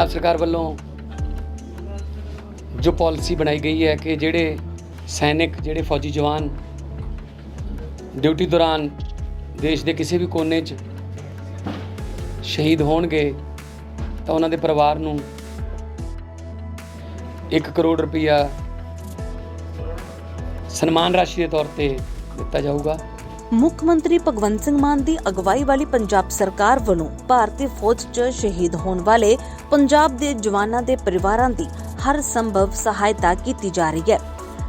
ਪੰਜਾਬ ਸਰਕਾਰ ਵੱਲੋਂ ਜੋ ਪਾਲਿਸੀ ਬਣਾਈ ਗਈ ਹੈ ਕਿ ਜਿਹੜੇ ਸੈਨਿਕ, ਜਿਹੜੇ ਫੌਜੀ ਜਵਾਨ ਡਿਊਟੀ ਦੌਰਾਨ ਦੇਸ਼ ਦੇ ਕਿਸੇ ਵੀ ਕੋਨੇ 'ਚ ਸ਼ਹੀਦ ਹੋਣਗੇ, ਤਾਂ ਉਹਨਾਂ ਦੇ ਪਰਿਵਾਰ ਨੂੰ 1 ਕਰੋੜ ਰੁਪਇਆ ਸਨਮਾਨ ਰਾਸ਼ੀ ਦੇ ਤੌਰ ਤੇ ਦਿੱਤਾ ਜਾਊਗਾ। ਮੁੱਖ ਮੰਤਰੀ ਭਗਵੰਤ ਸਿੰਘ ਮਾਨ ਦੀ ਅਗਵਾਈ ਵਾਲੀ ਪੰਜਾਬ ਸਰਕਾਰ ਵੱਲੋਂ ਭਾਰਤੀ ਫੌਜ 'ਚ ਸ਼ਹੀਦ ਹੋਣ ਵਾਲੇ ਪੰਜਾਬ ਦੇ ਜਵਾਨਾਂ ਦੇ ਪਰਿਵਾਰਾਂ ਦੀ ਹਰ ਸੰਭਵ ਸਹਾਇਤਾ ਕੀਤੀ ਜਾ ਰਹੀ ਹੈ।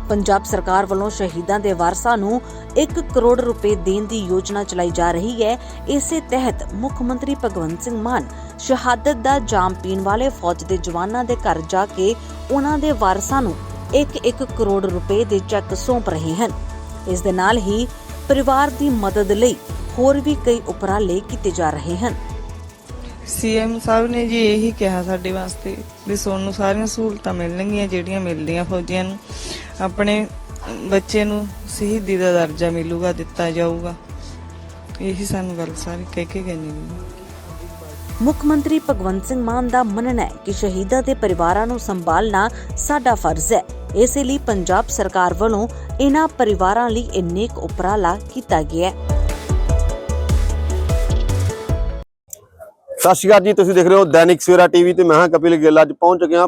ਪੰਜਾਬ ਸਰਕਾਰ ਵੱਲੋਂ ਸ਼ਹੀਦਾਂ ਦੇ ਵਾਰਸਾਂ ਨੂੰ 1 ਕਰੋੜ ਰੁਪਏ ਦੇਣ ਦੀ ਯੋਜਨਾ ਚਲਾਈ ਜਾ ਰਹੀ ਹੈ। ਇਸੇ ਤਹਿਤ ਮੁੱਖ ਮੰਤਰੀ ਭਗਵੰਤ ਸਿੰਘ ਮਾਨ ਸ਼ਹਾਦਤ ਦਾ ਜਾਮ ਪੀਣ ਵਾਲੇ ਫੌਜ ਦੇ ਜਵਾਨਾਂ ਦੇ ਘਰ ਜਾ ਕੇ ਉਹਨਾਂ ਦੇ ਵਾਰਸਾਂ ਨੂੰ 1-1 ਕਰੋੜ ਰੁਪਏ ਦੇ ਚੈੱਕ ਸੌਂਪ ਰਹੇ ਹਨ। ਇਸ ਦੇ ਨਾਲ ਹੀ ਪਰਿਵਾਰ ਦੀ ਮਦਦ ਲਈ ਹੋਰ ਵੀ ਕਈ ਉਪਰਾਲੇ ਕੀਤੇ ਜਾ ਰਹੇ ਹਨ। ਸੀਐਮ ਸਾਹਿਬ ਨੇ ਜੀ ਇਹੀ ਕਿਹਾ ਸਾਡੇ ਵਾਸਤੇ ਵੀ ਤੁਹਾਨੂੰ ਸਾਰੀਆਂ ਸਹੂਲਤਾਂ ਮਿਲਣਗੀਆਂ, ਜਿਹੜੀਆਂ ਮਿਲਦੀਆਂ ਫੌਜੀਆਂ ਨੂੰ। ਆਪਣੇ ਬੱਚੇ ਨੂੰ ਸ਼ਹੀਦੀ ਦਾ ਦਰਜਾ ਮਿਲੂਗਾ, ਦਿੱਤਾ ਜਾਊਗਾ। ਇਹੀ ਸਾਨੂੰ ਗੱਲ ਸਾਰੀ ਕਹਿ ਕੇ ਗਏ ਨੇ। ਮੁੱਖ ਮੰਤਰੀ ਭਗਵੰਤ ਸਿੰਘ ਮਾਨ ਦਾ ਮੰਨਣਾ ਹੈ ਕਿ ਸ਼ਹੀਦਾਂ ਦੇ ਪਰਿਵਾਰਾਂ ਨੂੰ ਸੰਭਾਲਣਾ ਸਾਡਾ ਫਰਜ਼ ਹੈ। ਇਸੇ ਲਈ ਪੰਜਾਬ ਸਰਕਾਰ ਵੱਲੋਂ ਇਹਨਾਂ ਪਰਿਵਾਰਾਂ ਲਈ ਅਨੇਕ ਉਪਰਾਲਾ ਕੀਤਾ ਗਿਆ ਹੈ। ਸਤਿ ਸ਼੍ਰੀ ਅਕਾਲ ਜੀ, ਤੁਸੀਂ ਦੇਖ ਰਹੇ ਹੋ ਦੈਨਿਕ ਸਵੇਰਾ ਟੀਵੀ ਤੇ ਮੈਂ ਹਾਂ ਕਪਿਲ ਗਿੱਲ। ਅੱਜ ਪਹੁੰਚ ਗਿਆ ਹਾਂ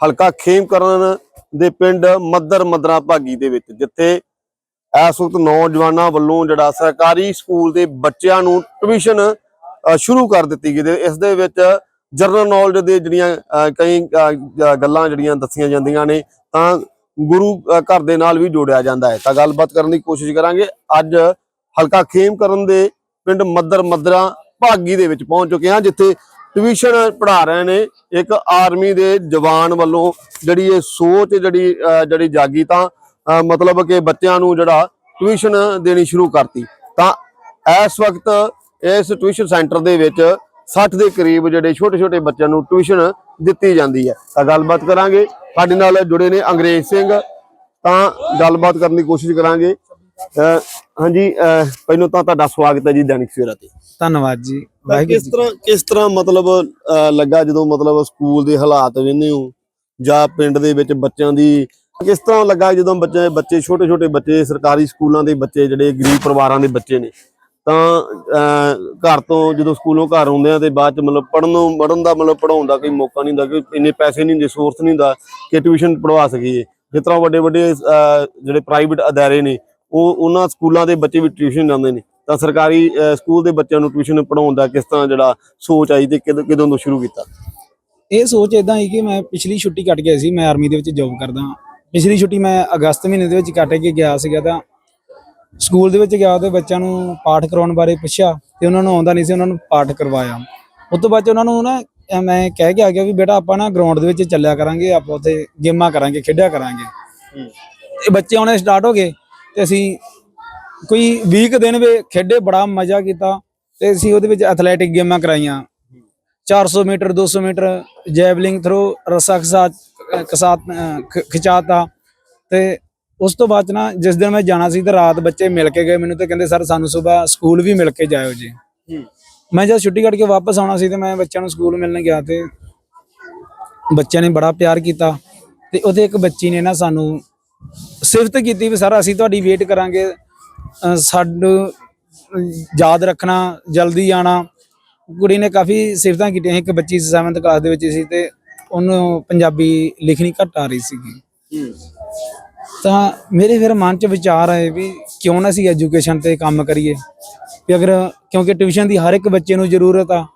ਹਲਕਾ ਖੇਮਕਰਨ ਦੇ ਪਿੰਡ ਮੱਦਰ ਮਦਰਾ ਭਾਗੀ ਦੇ ਵਿੱਚ, ਜਿੱਥੇ ਇਸ ਵਕਤ ਨੌਜਵਾਨਾਂ ਵੱਲੋਂ ਜਿਹੜਾ ਸਰਕਾਰੀ ਸਕੂਲ ਦੇ ਬੱਚਿਆਂ ਨੂੰ ਟਿਊਸ਼ਨ ਸ਼ੁਰੂ ਕਰ ਦਿੱਤੀ ਗਈ ਤੇ ਇਸ ਦੇ ਵਿੱਚ ਜਨਰਲ ਨੌਲੇਜ ਦੇ ਜਿਹੜੀਆਂ ਕਈ ਗੱਲਾਂ ਜਿਹੜੀਆਂ ਦੱਸੀਆਂ ਜਾਂਦੀਆਂ ਨੇ, ਤਾਂ ਗੁਰੂ ਘਰ ਦੇ ਨਾਲ ਵੀ ਜੋੜਿਆ ਜਾਂਦਾ ਹੈ। ਤਾਂ ਗੱਲਬਾਤ ਕਰਨ ਦੀ ਕੋਸ਼ਿਸ਼ ਕਰਾਂਗੇ। ਅੱਜ ਹਲਕਾ ਖੇਮਕਰਨ ਦੇ ਪਿੰਡ ਮੱਦਰ ਮਦਰਾ ਭਾਗੀ ਦੇ ਵਿੱਚ ਪਹੁੰਚ ਚੁੱਕੇ ਹਾਂ, ਜਿੱਥੇ ਟਿਊਸ਼ਨ ਪੜ੍ਹਾ ਰਹੇ ਨੇ ਇੱਕ ਆਰਮੀ ਦੇ ਜਵਾਨ ਵੱਲੋਂ ਜਿਹੜੀ ਇਹ ਸੋਚ, ਜਿਹੜੀ ਜਿਹੜੀ ਜਾਗੀ ਤਾਂ ਮਤਲਬ ਕਿ ਬੱਚਿਆਂ ਨੂੰ ਜਿਹੜਾ ਟਿਊਸ਼ਨ ਦੇਣੀ ਸ਼ੁਰੂ ਕਰਤੀ। ਤਾਂ ਇਸ ਵਕਤ ਇਸ ਟਿਊਸ਼ਨ ਸੈਂਟਰ ਦੇ ਵਿੱਚ 60 ਦੇ ਕਰੀਬ ਜਿਹੜੇ ਛੋਟੇ ਛੋਟੇ ਬੱਚਿਆਂ ਨੂੰ ਟਿਊਸ਼ਨ ਦਿੱਤੀ ਜਾਂਦੀ ਹੈ। ਤਾਂ ਗੱਲਬਾਤ ਕਰਾਂਗੇ। ਸਾਡੇ ਨਾਲ ਜੁੜੇ ਨੇ ਅੰਗਰੇਜ਼ ਸਿੰਘ। ਤਾਂ ਗੱਲਬਾਤ ਕਰਨ ਦੀ ਕੋਸ਼ਿਸ਼ ਕਰਾਂਗੇ। ਹਾਂਜੀ ਪਹਿਲਾਂ ਤਾਂ ਤੁਹਾਡਾ ਸਵਾਗਤ ਹੈ ਜੀ ਦੈਨਿਕ ਸਵੇਰਾ ਤੇ। ਧੰਨਵਾਦ ਜੀ ਕਿਸ ਤਰ੍ਹਾਂ ਕਿਸ ਤਰ੍ਹਾਂ ਮਤਲਬ ਲੱਗਾ ਜਦੋਂ ਮਤਲਬ ਸਕੂਲ ਦੇ ਹਾਲਾਤ ਵੇਖਦੇ ਹੋ? ਜਾਂ ਪਿੰਡ ਦੇ ਵਿੱਚ ਬੱਚਿਆਂ ਦੀ ਕਿਸ ਤਰ੍ਹਾਂ ਲੱਗਾ ਜਦੋਂ ਬੱਚੇ ਬੱਚੇ ਛੋਟੇ ਛੋਟੇ ਬੱਚੇ ਸਰਕਾਰੀ ਸਕੂਲਾਂ ਦੇ ਬੱਚੇ ਜਿਹੜੇ ਗਰੀਬ ਪਰਿਵਾਰਾਂ ਦੇ ਬੱਚੇ ਨੇ? ਤਾਂ ਘਰ ਤੋਂ ਜਦੋਂ ਸਕੂਲੋਂ ਘਰ ਆਉਂਦੇ ਆ ਤੇ ਬਾਅਦ ਚ ਮਤਲਬ ਪੜਨ ਨੂੰ ਪੜਨ ਦਾ ਮਤਲਬ ਪੜਾਉਣ ਦਾ ਕੋਈ ਮੌਕਾ ਨਹੀਂ ਹੁੰਦਾ ਕਿ ਇੰਨੇ ਪੈਸੇ ਨਹੀਂ ਹੁੰਦੇ ਸੋਰਸ ਨਹੀਂ ਹੁੰਦਾ ਕਿ ਟਿਊਸ਼ਨ ਪੜਵਾ ਸਕੀਏ। ਜਿਸ ਤਰ੍ਹਾਂ ਵੱਡੇ ਵੱਡੇ ਜਿਹੜੇ ਪ੍ਰਾਈਵੇਟ ਅਦਾਰੇ ਨੇ ਉਹ ਉਹਨਾਂ ਸਕੂਲਾਂ ਦੇ ਬੱਚੇ ਵੀ ਟਿਊਸ਼ਨ ਜਾਂਦੇ ਨੇ। ਤਾਂ ਸਰਕਾਰੀ ਸਕੂਲ ਦੇ ਬੱਚਿਆਂ ਨੂੰ ਟਿਊਸ਼ਨ ਪੜਾਉਣ ਦਾ ਕਿਸ ਤਰ੍ਹਾਂ ਜਿਹੜਾ ਸੋਚ ਆਈ ਤੇ ਕਿਦੋਂ ਕਿਦੋਂ ਤੋਂ ਸ਼ੁਰੂ ਕੀਤਾ? ਇਹ ਸੋਚ ਇਦਾਂ ਹੀ ਕਿ ਮੈਂ ਪਿਛਲੀ ਛੁੱਟੀ ਕੱਟ ਗਿਆ ਸੀ ਮੈਂ ਆਰਮੀ ਦੇ ਵਿੱਚ ਜੌਬ ਕਰਦਾ। ਪਿਛਲੀ ਛੁੱਟੀ ਮੈਂ ਅਗਸਤ ਮਹੀਨੇ ਦੇ ਵਿੱਚ ਕੱਟ ਕੇ ਗਿਆ ਸੀਗਾ ਤਾਂ ਸਕੂਲ ਦੇ ਵਿੱਚ ਗਿਆ ਤੇ ਬੱਚਿਆਂ ਨੂੰ ਪਾਠ ਕਰਾਉਣ ਬਾਰੇ ਪੁੱਛਿਆ ਤੇ ਉਹਨਾਂ ਨੂੰ ਆਉਂਦਾ ਨਹੀਂ ਸੀ ਉਹਨਾਂ ਨੂੰ ਪਾਠ ਕਰਵਾਇਆ। ਉਸ ਤੋਂ ਬਾਅਦ ਉਹਨਾਂ ਨੂੰ ਨਾ ਮੈਂ ਕਹਿ ਕੇ ਆ ਗਿਆ ਵੀ ਬੇਟਾ ਆਪਾਂ ਨਾ ਗਰਾਊਂਡ ਦੇ ਵਿੱਚ ਚੱਲਿਆ ਕਰਾਂਗੇ ਆਪਾਂ ਉੱਥੇ ਗੇਮਾਂ ਕਰਾਂਗੇ ਖੇਡਿਆ ਕਰਾਂਗੇ। ਇਹ ਬੱਚੇ ਆਉਣੇ ਸਟਾਰਟ ਹੋ ਗਏ। ਤੇ ਅਸੀਂ ਕੋਈ 20 ਕੁ ਦਿਨ ਵੀ ਖੇਡੇ ਬੜਾ ਮਜ਼ਾ ਕੀਤਾ ਤੇ ਅਸੀਂ ਉਹਦੇ ਵਿੱਚ ਐਥਲੈਟਿਕ ਗੇਮਾਂ ਕਰਾਈਆਂ। 400 ਮੀਟਰ 200 ਮੀਟਰ ਜੈਵਲਿੰਗ ਥਰੋ ਰੱਸਾ ਖਸਾਤ ਕਸਾਤ ਅਹ, ਖ- ਖਿਚਾਤਾ। ਤੇ ਉਸ ਤੋਂ ਬਾਅਦ ਨਾ ਜਿਸ ਦਿਨ ਮੈਂ ਜਾਣਾ ਸੀ ਤੇ ਰਾਤ ਬੱਚੇ ਮਿਲ ਕੇ ਗਏ ਮੈਨੂੰ ਤੇ ਕਹਿੰਦੇ ਸਰ ਸਾਨੂੰ ਸਵੇਰ ਸਕੂਲ ਵੀ ਮਿਲ ਕੇ ਜਾਇਓ ਜੀ। ਮੈਂ ਜਦ ਛੁੱਟੀ ਕੱਟ ਕੇ ਵਾਪਸ ਆਉਣਾ ਸੀ ਤੇ ਮੈਂ ਬੱਚਿਆਂ ਨੂੰ ਸਕੂਲ ਮਿਲਣ ਗਿਆ ਤੇ ਬੱਚਿਆਂ ਨੇ ਬੜਾ ਪਿਆਰ ਕੀਤਾ ਤੇ ਉਹਦੇ ਇੱਕ ਬੱਚੀ ਨੇ ਨਾ ਸਾਨੂੰ ਸਿਫਤ ਕੀਤੀ ਵੀ ਸਰ, ਅਸੀਂ ਤੁਹਾਡੀ ਵੇਟ ਕਰਾਂਗੇ। ਅਹ ਸਾਨੂੰ ਯਾਦ ਰੱਖਣਾ, ਜਲਦੀ ਆਣਾ। ਕੁੜੀ ਨੇ ਕਾਫੀ ਸਿਫਤਾਂ ਕੀਤੀਆਂ ਇੱਕ ਬੱਚੀ 7th ਕਲਾਸ ਦੇ ਵਿੱਚ ਸੀ ਤੇ ਉਹਨੂੰ ਪੰਜਾਬੀ ਲਿਖਣੀ ਘੱਟ ਆ ਰਹੀ ਸੀਗੀ। ਤਾਂ ਮੇਰੇ ਫਿਰ ਮਨ 'ਚ ਵਿਚਾਰ ਆਏ ਵੀ ਕਿਉਂ ਨਾ ਅਸੀਂ ਐਜੂਕੇਸ਼ਨ ਤੇ ਕੰਮ ਕਰੀਏ। ਵੀ ਅਗਰ, ਕਿਉਂਕਿ ਟਿਊਸ਼ਨ ਦੀ ਹਰ ਇੱਕ ਬੱਚੇ ਨੂੰ ਜ਼ਰੂਰਤ ਆ।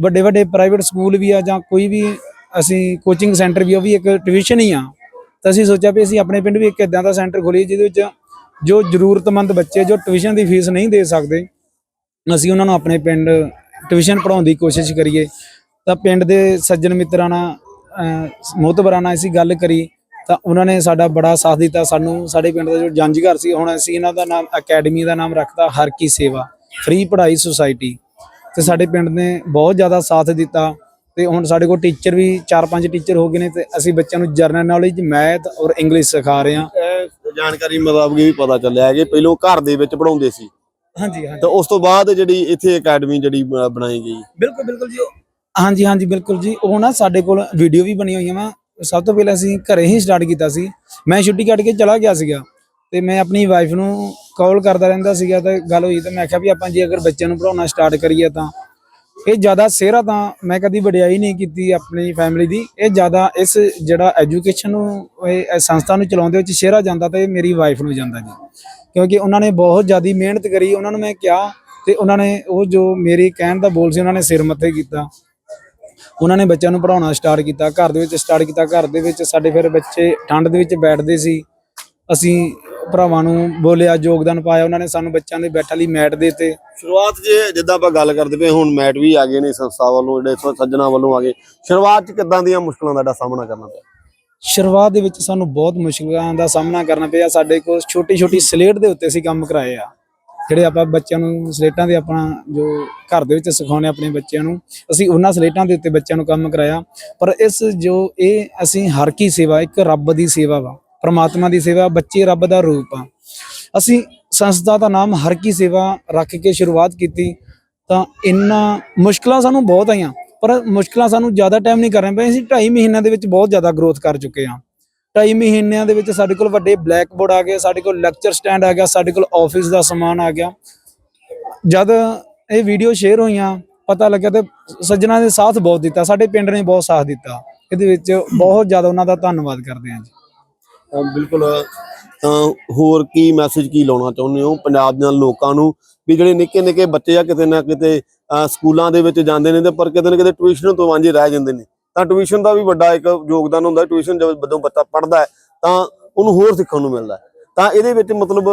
ਵੱਡੇ ਵੱਡੇ ਪ੍ਰਾਈਵੇਟ ਸਕੂਲ ਵੀ ਆ ਜਾਂ ਕੋਈ ਵੀ ਅਸੀਂ ਕੋਚਿੰਗ ਸੈਂਟਰ ਵੀ ਉਹ ਵੀ ਇੱਕ ਟਿਊਸ਼ਨ ਹੀ ਆ। ਤਾਂ ਅਸੀਂ ਸੋਚਿਆ ਵੀ ਅਸੀਂ ਆਪਣੇ ਪਿੰਡ ਵੀ ਇੱਕ ਇਦਾਂ ਦਾ ਸੈਂਟਰ ਖੋਲੀਏ ਜਿਹਦੇ ਵਿੱਚ ਜੋ ਜ਼ਰੂਰਤਮੰਦ ਬੱਚੇ ਜੋ ਟਿਊਸ਼ਨ ਦੀ ਫੀਸ ਨਹੀਂ ਦੇ ਸਕਦੇ ਅਸੀਂ ਉਹਨਾਂ ਨੂੰ ਆਪਣੇ ਪਿੰਡ ਟਿਊਸ਼ਨ ਪੜਾਉਣ ਦੀ ਕੋਸ਼ਿਸ਼ ਕਰੀਏ। ਤਾਂ ਪਿੰਡ ਦੇ ਸੱਜਣ ਮਿੱਤਰਾਂ ਨਾਲ ਅਹ, ਨਾਲ ਅਸੀਂ ਗੱਲ ਕਰੀ ਤਾਂ ਉਹਨਾਂ ਨੇ ਸਾਡਾ ਬੜਾ ਸਾਥ ਦਿੱਤਾ। ਸਾਨੂੰ ਸਾਡੇ ਪਿੰਡ ਦਾ ਜੋ ਜੰਜ ਘਰ ਸੀ ਹੁਣ ਅਸੀਂ ਇਹਨਾਂ ਦਾ ਨਾਮ ਅਕੈਡਮੀ ਦਾ ਨਾਮ ਰੱਖਤਾ ਹਰ ਕੀ ਸੇਵਾ ਫ੍ਰੀ ਪੜ੍ਹਾਈ ਸੁਸਾਇਟੀ ਤੇ ਸਾਡੇ ਪਿੰਡ ਨੇ ਬਹੁਤ ਜ਼ਿਆਦਾ ਸਾਥ ਦਿੱਤਾ। ਤੇ ਹੁਣ ਸਾਡੇ ਕੋਲ ਟੀਚਰ ਵੀ 4-5 ਟੀਚਰ ਹੋ ਗਏ ਨੇ ਤੇ ਅਸੀਂ ਬੱਚਿਆਂ ਨੂੰ ਜਰਨਲ ਨੌਲੇਜ ਮੈਥ ਔਰ ਇੰਗਲਿਸ਼ ਸਿਖਾ ਰਹੇ ਹਾਂ। ਇਹ ਜਾਣਕਾਰੀ ਮੁਤਾਬਕ ਵੀ ਪਤਾ ਚੱਲਿਆ ਕਿ ਪਹਿਲੋਂ ਘਰ ਦੇ ਵਿੱਚ ਪੜਾਉਂਦੇ ਸੀ। ਹਾਂਜੀ ਹਾਂਜੀ। ਤਾਂ ਉਸ ਤੋਂ ਬਾਅਦ ਜਿਹੜੀ ਇੱਥੇ ਅਕੈਡਮੀ ਜਿਹੜੀ ਬਣਾਈ ਗਈ। ਬਿਲਕੁਲ ਬਿਲਕੁਲ ਜੀ। ਹਾਂਜੀ ਹਾਂਜੀ ਬਿਲਕੁਲ ਜੀ। ਉਹ ਨਾ ਸਾਡੇ ਕੋਲ ਵੀਡੀਓ ਵੀ ਬਣੀ ਹੋਈਆਂ ਵਾ। ਸਭ ਤੋਂ ਪਹਿਲਾਂ ਅਸੀਂ ਘਰੇ ਹੀ ਸਟਾਰਟ ਕੀਤਾ ਸੀ। ਮੈਂ ਛੁੱਟੀ ਕੱਟ ਕੇ ਚਲਾ ਗਿਆ ਸੀਗਾ। ਤੇ ਮੈਂ ਆਪਣੀ ਵਾਈਫ ਨੂੰ ਕਾਲ ਕਰਦਾ ਰਹਿੰਦਾ ਸੀਗਾ ਤੇ ਗੱਲ ਹੋਈ ਤੇ ਮੈਂ ਕਿਹਾ ਵੀ ਆਪਾਂ ਜੇ ਅਗਰ ਬੱਚਿਆਂ ਨੂੰ ਪੜਾਉਣਾ ਸਟਾਰਟ ਕਰੀਏ ਤਾਂ। ਇਹ ਜ਼ਿਆਦਾ ਸਿਹਰਾ ਤਾਂ ਮੈਂ ਕਦੀ ਵਡਿਆਈ ਨਹੀਂ ਕੀਤੀ ਆਪਣੀ ਫੈਮਿਲੀ ਦੀ। ਇਹ ਜ਼ਿਆਦਾ ਇਸ ਜਿਹੜਾ ਐਜੂਕੇਸ਼ਨ ਨੂੰ, ਇਹ ਸੰਸਥਾ ਨੂੰ ਚਲਾਉਂਦੇ ਵਿੱਚ ਸਿਹਰਾ ਜਾਂਦਾ ਤੇ ਮੇਰੀ ਵਾਈਫ ਨੂੰ ਜਾਂਦਾ ਜੀ। ਕਿਉਂਕਿ ਉਹਨਾਂ ਨੇ ਬਹੁਤ ਜ਼ਿਆਦਾ ਮਿਹਨਤ ਕਰੀ, ਉਹਨਾਂ ਨੂੰ ਮੈਂ ਕਿਹਾ ਤੇ ਉਹਨਾਂ ਨੇ ਉਹ ਜੋ ਮੇਰੇ ਕਹਿਣ ਦਾ ਬੋਲ ਸੀ, ਉਹਨਾਂ ਨੇ ਸਿਰ ਮੱਥੇ ਕੀਤਾ। ਉਹਨਾਂ ਨੇ ਬੱਚਿਆਂ ਨੂੰ ਪੜਾਉਣਾ ਸਟਾਰਟ ਕੀਤਾ, ਘਰ ਦੇ ਵਿੱਚ ਸਟਾਰਟ ਕੀਤਾ, ਘਰ ਦੇ ਵਿੱਚ ਸਾਡੇ ਫਿਰ ਬੱਚੇ ਠੰਡ ਦੇ ਵਿੱਚ ਬੈਠਦੇ ਸੀ। ਅਸੀਂ ਭਰਾਵਾਂ ਨੂੰ ਬੋਲਿਆ ਯੋਗਦਾਨ ਪਾਇਆ ਉਹਨਾਂ ਨੇ ਸਾਨੂੰ ਬੱਚਿਆਂ ਦੇ ਬੈਠਣ ਲਈ ਮੈਟ ਦਿੱਤੇ। ਸ਼ੁਰੂਆਤ ਜੇ ਜਿੱਦਾਂ ਆਪਾਂ ਗੱਲ ਕਰਦੇ ਪਏ ਹੁਣ ਮੈਟ ਵੀ ਆ ਗਏ ਨੇ ਸੰਸਥਾ ਵੱਲੋਂ ਜਿਹੜੇ ਸੱਜਣਾ ਵੱਲੋਂ ਆ ਗਏ। ਸ਼ੁਰੂਆਤ ਚ ਕਿੱਦਾਂ ਦੀਆਂ ਮੁਸ਼ਕਲਾਂ ਦਾ ਸਾਹਮਣਾ ਕਰਨਾ ਪਿਆ? ਸ਼ੁਰੂਆਤ ਦੇ ਵਿੱਚ ਸਾਨੂੰ ਬਹੁਤ ਮੁਸ਼ਕਲਾਂ ਦਾ ਸਾਹਮਣਾ ਕਰਨਾ ਪਿਆ। ਸਾਡੇ ਕੋਲ ਛੋਟੀ ਛੋਟੀ ਸਲੇਟ ਦੇ ਉੱਤੇ ਅਸੀਂ ਕੰਮ ਕਰਾਏ ਆ। ਜਿਹੜੇ ਆਪਾਂ ਬੱਚਿਆਂ ਨੂੰ ਸਲੇਟਾਂ ਦੇ ਆਪਣਾ ਜੋ ਘਰ ਦੇ ਵਿੱਚ ਸਿਖਾਉਣੇ ਆਪਣੇ ਬੱਚਿਆਂ ਨੂੰ ਅਸੀਂ ਉਹਨਾਂ ਸਲੇਟਾਂ ਦੇ ਉੱਤੇ ਬੱਚਿਆਂ ਨੂੰ ਕੰਮ ਕਰਾਇਆ। ਪਰ ਇਸ ਜੋ ਇਹ ਅਸੀਂ ਹਰ ਕੀ ਸੇਵਾ ਇੱਕ ਰੱਬ ਦੀ ਸੇਵਾ ਵਾ। ਪਰਮਾਤਮਾ ਦੀ ਸੇਵਾ, ਬੱਚੇ ਰੱਬ ਦਾ ਰੂਪ ਆ। ਅਸੀਂ ਸੰਸਥਾ ਦਾ ਨਾਮ ਹਰ ਕੀ ਸੇਵਾ ਰੱਖ ਕੇ ਸ਼ੁਰੂਆਤ ਕੀਤੀ, ਤਾਂ ਇੰਨਾ ਮੁਸ਼ਕਲਾਂ ਸਾਨੂੰ ਬਹੁਤ ਆਈਆਂ, ਪਰ ਮੁਸ਼ਕਲਾਂ ਸਾਨੂੰ ਜ਼ਿਆਦਾ ਟਾਈਮ ਨਹੀਂ ਕਰਨੇ ਪਏ ਅਸੀਂ 2.5 ਮਹੀਨਿਆਂ ਦੇ ਵਿੱਚ ਬਹੁਤ ਜ਼ਿਆਦਾ ਗਰੋਥ ਕਰ ਚੁੱਕੇ ਹਾਂ। 2.5 ਮਹੀਨਿਆਂ ਦੇ ਵਿੱਚ ਸਾਡੇ ਕੋਲ ਵੱਡੇ ਬਲੈਕ ਬੋਰਡ ਆ ਗਏ, ਸਾਡੇ ਕੋਲ ਲੈਕਚਰ ਸਟੈਂਡ ਆ ਗਿਆ, ਸਾਡੇ ਕੋਲ ਆਫਿਸ ਦਾ ਸਮਾਨ ਆ ਗਿਆ। ਜਦ ਇਹ ਵੀਡੀਓ ਸ਼ੇਅਰ ਹੋਈਆਂ, ਪਤਾ ਲੱਗਿਆ ਤੇ ਸੱਜਣਾ ਨੇ ਸਾਥ ਬਹੁਤ ਦਿੱਤਾ, ਸਾਡੇ ਪਿੰਡ ਨੇ ਬਹੁਤ ਸਾਥ ਦਿੱਤਾ। ਇਹਦੇ ਵਿੱਚ ਬਹੁਤ ਜ਼ਿਆਦਾ ਉਹਨਾਂ ਦਾ ਧੰਨਵਾਦ ਕਰਦੇ ਹਾਂ ਜੀ। ਬਿਲਕੁਲ, ਤਾਂ ਹੋਰ ਕੀ ਮੈਸੇਜ ਕੀ ਲਾਉਣਾ ਚਾਹੁੰਦੇ ਹੋ ਪੰਜਾਬ ਦੇ ਲੋਕਾਂ ਨੂੰ? ਵੀ ਜਿਹੜੇ ਨਿੱਕੇ ਨਿੱਕੇ ਬੱਚੇ ਆ, ਕਿਤੇ ਨਾ ਕਿਤੇ ਸਕੂਲਾਂ ਦੇ ਵਿੱਚ ਜਾਂਦੇ ਨੇ ਤੇ ਪਰ ਕਿਤੇ ਨਾ ਕਿਤੇ ਟਿਊਸ਼ਨ ਤੋਂ ਵਾਂਝੇ ਰਹਿ ਜਾਂਦੇ ਨੇ। ਤਾਂ ਟਿਊਸ਼ਨ ਦਾ ਵੀ ਵੱਡਾ ਇੱਕ ਯੋਗਦਾਨ ਹੁੰਦਾ ਟਿਊਸ਼ਨ ਜਦੋਂ ਬੱਚਾ ਪੜਦਾ ਹੈ, ਤਾਂ ਉਹਨੂੰ ਹੋਰ ਸਿੱਖਣ ਨੂੰ ਮਿਲਦਾ ਤਾਂ ਇਹਦੇ ਵਿੱਚ ਮਤਲਬ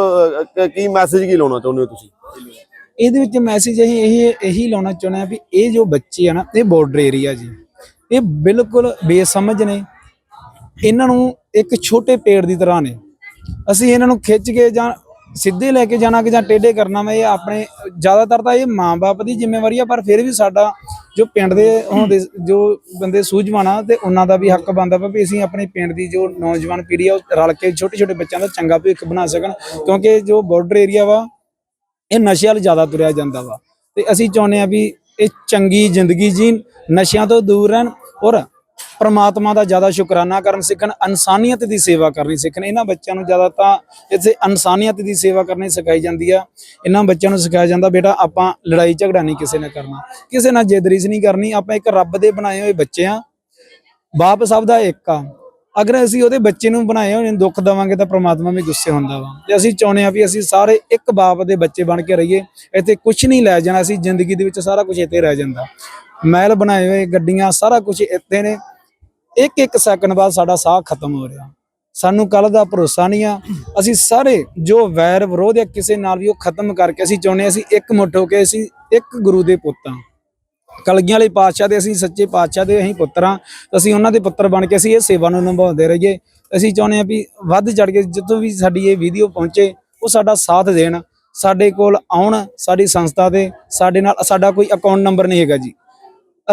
ਕੀ ਮੈਸੇਜ ਕੀ ਲਾਉਣਾ ਚਾਹੁੰਦੇ ਹੋ ਤੁਸੀਂ? ਇਹਦੇ ਵਿੱਚ ਮੈਸੇਜ ਅਸੀਂ ਇਹੀ ਇਹੀ ਲਾਉਣਾ ਚਾਹੁੰਦੇ ਆ ਵੀ ਇਹ ਜੋ ਬੱਚੇ ਆ ਨਾ, ਇਹ ਬਾਰਡਰ ਏਰੀਆ ਜੀ, ਇਹ ਬਿਲਕੁਲ ਬੇਸਮਝ ਨੇ। ਇਹਨਾਂ ਨੂੰ ਇੱਕ ਛੋਟੇ ਪੇੜ ਦੀ ਤਰ੍ਹਾਂ ਨੇ। ਅਸੀਂ ਇਹਨਾਂ ਨੂੰ ਖਿੱਚ ਕੇ ਜਾਂ ਸਿੱਧੇ ਲੈ ਕੇ ਜਾਣਾ ਕਿ ਜਾਂ ਟੇਢੇ ਕਰਨਾ ਵਾ, ਇਹ ਆਪਣੇ ਜ਼ਿਆਦਾਤਰ ਤਾਂ ਇਹ ਮਾਂ-ਬਾਪ ਦੀ ਜ਼ਿੰਮੇਵਾਰੀ ਆ, ਪਰ ਫਿਰ ਵੀ ਸਾਡਾ ਜੋ ਪਿੰਡ ਦੇ ਹੁੰਦੇ ਜੋ ਬੰਦੇ ਸੂਝਵਾਨ ਆ, ਤੇ ਉਹਨਾਂ ਦਾ ਵੀ ਹੱਕ ਬਣਦਾ ਵਾ ਵੀ ਅਸੀਂ ਆਪਣੇ ਪਿੰਡ ਦੀ ਜੋ ਨੌਜਵਾਨ ਪੀੜ੍ਹੀ ਆ, ਉਹ ਰਲ ਕੇ ਛੋਟੇ ਛੋਟੇ ਬੱਚਿਆਂ ਦਾ ਚੰਗਾ ਭਵਿੱਖ ਬਣਾ ਸਕਣ। ਕਿਉਂਕਿ ਜੋ ਬਾਰਡਰ ਏਰੀਆ ਵਾ, ਇਹ ਨਸ਼ਿਆਂ ਵੱਲ ਜ਼ਿਆਦਾ ਤੁਰਿਆ ਜਾਂਦਾ ਵਾ। ਤੇ ਅਸੀਂ ਚਾਹੁੰਦੇ ਆ ਵੀ ਇਹ ਚੰਗੀ ਜ਼ਿੰਦਗੀ ਜੀਣ, ਨਸ਼ਿਆਂ ਤੋਂ ਦੂਰ ਰਹਿਣ ਔਰ ਪ੍ਰਮਾਤਮਾ ਦਾ ਜ਼ਿਆਦਾ ਸ਼ੁਕਰਾਨਾ ਕਰਨ ਸਿੱਖਣ, ਇਨਸਾਨੀਅਤ ਦੀ ਸੇਵਾ ਕਰਨੀ ਸਿੱਖਣ। ਇਹਨਾਂ ਬੱਚਿਆਂ ਨੂੰ ਜ਼ਿਆਦਾ ਤਾਂ ਇੱਥੇ ਇਨਸਾਨੀਅਤ ਦੀ ਸੇਵਾ ਕਰਨੀ ਸਿਖਾਈ ਜਾਂਦੀ ਆ। ਇਹਨਾਂ ਬੱਚਿਆਂ ਨੂੰ ਸਿਖਾਇਆ ਜਾਂਦਾ, ਬੇਟਾ ਆਪਾਂ ਲੜਾਈ ਝਗੜਾ ਨਹੀਂ ਕਿਸੇ ਨਾਲ ਕਰਨਾ। ਕਿਸੇ ਨਾਲ ਜਿੱਦਰੀਸ ਨਹੀਂ ਕਰਨੀ, ਆਪਾਂ ਇੱਕ ਰੱਬ ਦੇ ਬਣਾਏ ਹੋਏ ਬੱਚੇ ਆ। ਬਾਪ ਸਭ ਦਾ ਇੱਕ ਆ। ਅਗਰ ਅਸੀਂ ਉਹਦੇ ਬੱਚੇ ਨੂੰ ਬਣਾਏ ਹੋਏ ਦੁੱਖ ਦੇਵਾਂਗੇ ਤਾਂ ਪ੍ਰਮਾਤਮਾ ਵੀ ਗੁੱਸੇ ਹੁੰਦਾ ਵਾ। ਤੇ ਅਸੀਂ ਚਾਹੁੰਦੇ ਆ ਵੀ ਅਸੀਂ ਸਾਰੇ ਇੱਕ ਬਾਪ ਦੇ ਬੱਚੇ ਬਣ ਕੇ ਰਹੀਏ। ਇੱਥੇ ਕੁਝ ਨਹੀਂ ਲੈ ਜਾਣਾ, ਅਸੀਂ ਜ਼ਿੰਦਗੀ ਦੇ ਵਿੱਚ ਸਾਰਾ ਕੁਝ ਇੱਥੇ ਰਹਿ ਜਾਂਦਾ। ਮਹਿਲ ਬਣਾਏ ਹੋਏ, ਗੱਡੀਆਂ, ਸਾਰਾ ਕੁਝ ਇੱਥੇ ਨੇ। ਇੱਕ ਇੱਕ ਸੈਕਿੰਡ ਬਾਅਦ ਸਾਡਾ ਸਾਹ ਖਤਮ ਹੋ ਰਿਹਾ। ਸਾਨੂੰ ਕੱਲ ਦਾ ਭਰੋਸਾ ਨਹੀਂ ਆ। ਅਸੀਂ ਸਾਰੇ ਜੋ ਵੈਰ ਵਿਰੋਧ ਹੈ ਕਿਸੇ ਨਾਲ ਵੀ ਉਹ ਖਤਮ ਕਰਕੇ ਅਸੀਂ ਚਾਹੁੰਦੇ ਹਾਂ, ਅਸੀਂ ਇੱਕ ਮੁੱਠ ਹੋ ਕੇ ਅਸੀਂ ਇੱਕ ਗੁਰੂ ਦੇ ਪੁੱਤ ਹਾਂ। ਕਲਗੀਆਂ ਵਾਲੇ ਪਾਤਸ਼ਾਹ ਦੇ ਅਸੀਂ ਸੱਚੇ ਪਾਤਸ਼ਾਹ ਦੇ ਅਸੀਂ ਪੁੱਤਰ ਹਾਂ। ਅਸੀਂ ਉਹਨਾਂ ਦੇ ਪੁੱਤਰ ਬਣ ਕੇ ਅਸੀਂ ਇਹ ਸੇਵਾ ਨੂੰ ਨਿਭਾਉਂਦੇ ਰਹੀਏ। ਅਸੀਂ ਚਾਹੁੰਦੇ ਹਾਂ ਵੀ ਵੱਧ ਚੜ ਕੇ ਜਿੱਥੋਂ ਵੀ ਸਾਡੀ ਇਹ ਵੀਡੀਓ ਪਹੁੰਚੇ, ਉਹ ਸਾਡਾ ਸਾਥ ਦੇਣ। ਸਾਡੇ ਕੋਲ ਆਉਣ, ਸਾਡੀ ਸੰਸਥਾ ਦੇ, ਸਾਡੇ ਨਾਲ, ਸਾਡਾ ਕੋਈ ਅਕਾਊਂਟ ਨੰਬਰ ਨਹੀਂ ਹੈਗਾ ਜੀ।